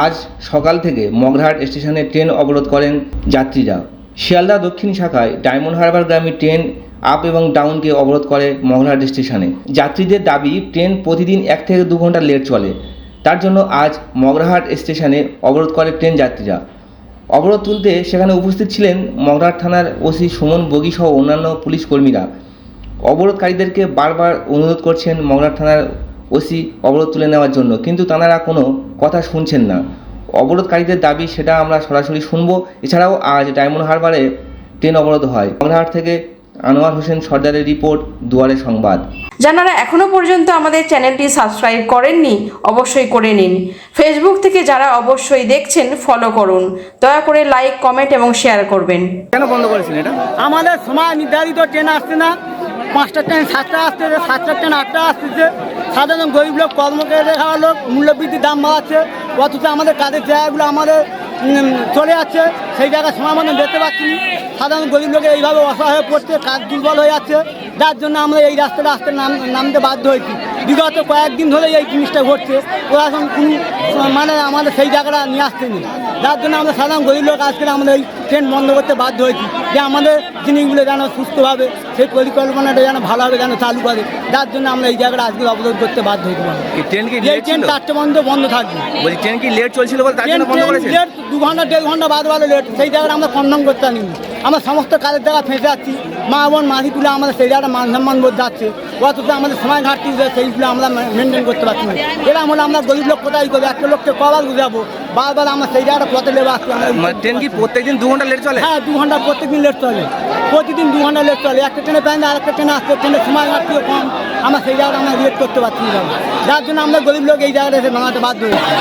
আজ সকাল থেকে মগরাহাট স্টেশনে ট্রেন অবরোধ করেন যাত্রীরা। শিয়ালদা দক্ষিণ শাখায় ডায়মন্ড হারবার গ্রামে ট্রেন আপ এবং ডাউনকে অবরোধ করে মগরাহাট স্টেশনে। যাত্রীদের দাবি, ট্রেন প্রতিদিন এক থেকে দু ঘণ্টা লেট চলে। তার জন্য আজ মগরাহাট স্টেশনে অবরোধ করে ট্রেন যাত্রীরা। অবরোধ তুলতে সেখানে উপস্থিত ছিলেন মগরাহাট থানার ওসি সুমন বগি সহ অন্যান্য পুলিশ কর্মীরা। অবরোধকারীদেরকে বারবার অনুরোধ করছেন মগরাহাট থানার ওসি অবরোধ তুলে নেওয়ার জন্য। কিন্তু তাঁরা কোনো কথা শুনছেন না। অবরোধকারীদের দাবি সেটা আমরা সরাসরি শুনব। এছাড়াও আজ ডায়মন্ড হারবারে ট্রেন অবরোধ হয়। মগরাহাট থেকে আনোয়ার হোসেন সর্দারের রিপোর্ট দুয়ারে সংবাদ। যারা এখনও পর্যন্ত আমাদের চ্যানেলটি সাবস্ক্রাইব করেননি অবশ্যই করে নিন। ফেসবুক থেকে যারা অবশ্যই দেখছেন ফলো করুন। দয়া করে লাইক কমেন্ট এবং শেয়ার করবেন। কেন বন্ধ করেছেন এটা? আমাদের সময় নির্ধারিত ট্রেন আসছে না। পাঁচটা ট্রেন, সাতটা আসতেছে সাতটা ট্রেন, আটটা আসতেছে সাধারণ গরিব লোক কর্মকে রেখা লোক, মূল্যবৃদ্ধির দাম বাড়াচ্ছে। অথচ আমাদের কাজের জায়গাগুলো আমাদের চলে যাচ্ছে। সেই জায়গায় সময় মতন দেখতে পাচ্ছি। সাধারণ গরিব লোকের এইভাবে অসহায় পড়ছে, কাজ দুর্বল হয়ে যাচ্ছে। যার জন্য আমরা এই রাস্তাটা আসতে নাম নামতে বাধ্য হয়েছি। বিগত কয়েকদিন ধরে এই জিনিসটা ঘটছে। প্রশাসন কোনো মানে আমাদের সেই জায়গাটা নিয়ে আসতেনি যার জন্য আমরা সাধারণ গরিব লোক আজকে আমরা এই ট্রেন বন্ধ করতে বাধ্য হয়েছি যে আমাদের জিনিসগুলো যেন সুস্থভাবে সেই পরিকল্পনাটা যেন ভালোভাবে যেন চালু করে। যার জন্য আমরা এই জায়গাটা আজকে অবরোধ করতে বাধ্য হয়েছি। ট্রেন কি এই ট্রেন চারটে বন্ধ বন্ধ থাকবে। বলছি ট্রেন কি লেট চলছিল বলে তার জন্য বন্ধ করেছেন লেট দু ঘণ্টা দেড় ঘণ্টা বাদ বাদে লেট। সেই জায়গাটা আমরা কন্ডম করতে পারিনি। আমরা সমস্ত কাজের জায়গা ফেঁসে যাচ্ছি। মা বোন মাঝি তুলে আমাদের সেই জায়গাটা মান সম্মান বোধ যাচ্ছে। অথচ আমাদের সময় ঘাটতি সেইগুলো আমরা মেনটেন করতে পারছি না। এরকম হলে আমরা গরিব লোক কোথায় করব? একটা লোককে কবার বুঝাবো? বারবার আমরা সেই জায়গাটা পথে লেবে আসছি। ট্রেন কি প্রত্যেকদিন দু ঘণ্টা লেট চলে? হ্যাঁ দু ঘণ্টা প্রত্যেকদিন লেট চলে। প্রতিদিন দু ঘণ্টা লেট চলে। একটা ট্রেনে প্যান্ট আরেকটা ট্রেনে আসছে। ট্রেনের সময় ঘাটতিও কম। আমরা সেই জায়গাটা আমরা লেট করতে পারছি না। যার জন্য আমরা গরিব লোক এই জায়গাটা এসে বানাতে বাধ্য হয়েছি।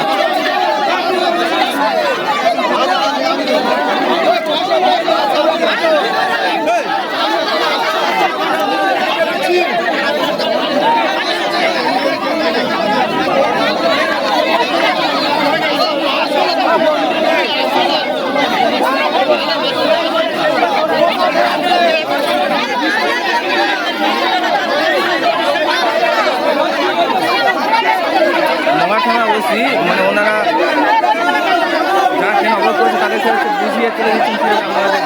থানা মানে ওনারা যারা ট্রেন অবরোধ করেছে তাদেরকে বুঝিয়ে তুলে দেখবেন